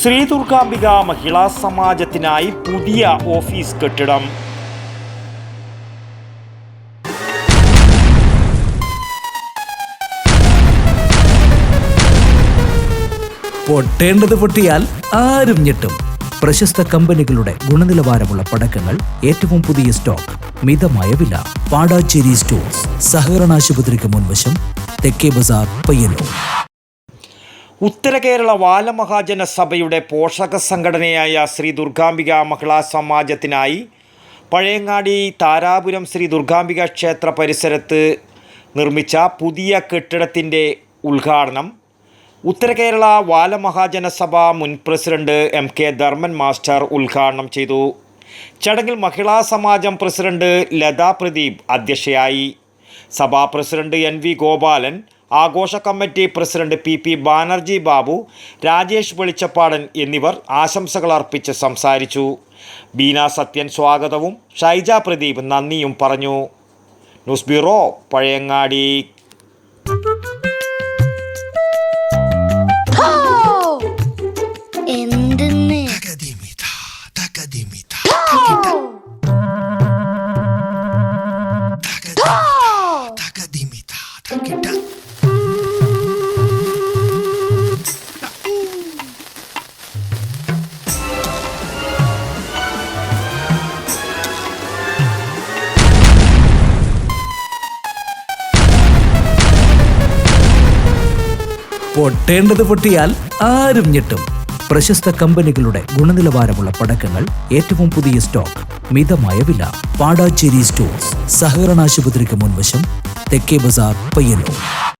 ശ്രീ ദുർഗാംബിക മഹിളാ സമാജത്തിനായി പുതിയ ഓഫീസ് കെട്ടിടം. പൊട്ടേണ്ടത് പൊട്ടിയാൽ ആരും ഞെട്ടും. പ്രശസ്ത കമ്പനികളുടെ ഗുണനിലവാരമുള്ള പടക്കങ്ങൾ ഏറ്റവും പുതിയ സ്റ്റോക്ക് മിതമായ വില. പാടാച്ചേരി സ്റ്റോഴ്സ് സഹകരണാശുപത്രിക്ക് മുൻവശം തെക്കേ ബസാർ പയ്യന്നൂർ. ഉത്തര കേരള വാലമഹാജന സഭയുടെ പോഷക സംഘടനയായ ശ്രീ ദുർഗാംബിക മഹിളാ സമാജത്തിനായി പഴയങ്ങാടി താരാപുരം ശ്രീ ദുർഗാംബിക ക്ഷേത്ര പരിസരത്ത് നിർമ്മിച്ച പുതിയ കെട്ടിടത്തിന്റെ ഉദ്ഘാടനം ഉത്തര കേരള വാലമഹാജന സഭ മുൻ president M K Dharman master ഉദ്ഘാടനം ചെയ്തു. ചടങ്ങിൽ മഹിളാ സമാജം പ്രസിഡന്റ് ലതാ പ്രദീപ് അധ്യക്ഷയായി. സഭാ പ്രസിഡന്റ് എൻ വി ഗോപാലൻ ആഘോഷ committee president P P Banerjee Babu Rajesh Velichappadan എന്നിവർ ആശംസകൾ അർപ്പിച്ച് സംസാരിച്ചു. ബീന സത്യൻ സ്വാഗതവും ഷൈജ പ്രദീപ് നന്ദിയും പറഞ്ഞു. News bureau Pazhayangadi. എന്തെന്ന്? പൊട്ടേണ്ടത് പൊട്ടിയാൽ ആരും ഞെട്ടും. പ്രശസ്ത കമ്പനികളുടെ ഗുണനിലവാരമുള്ള പടക്കങ്ങൾ ഏറ്റവും പുതിയ സ്റ്റോക്ക് മിതമായ വില. പാടാച്ചേരി സ്റ്റോഴ്സ് സഹകരണാശുപത്രിക്ക് മുൻവശം തെക്കേ ബസാർ പയ്യന്നൂർ.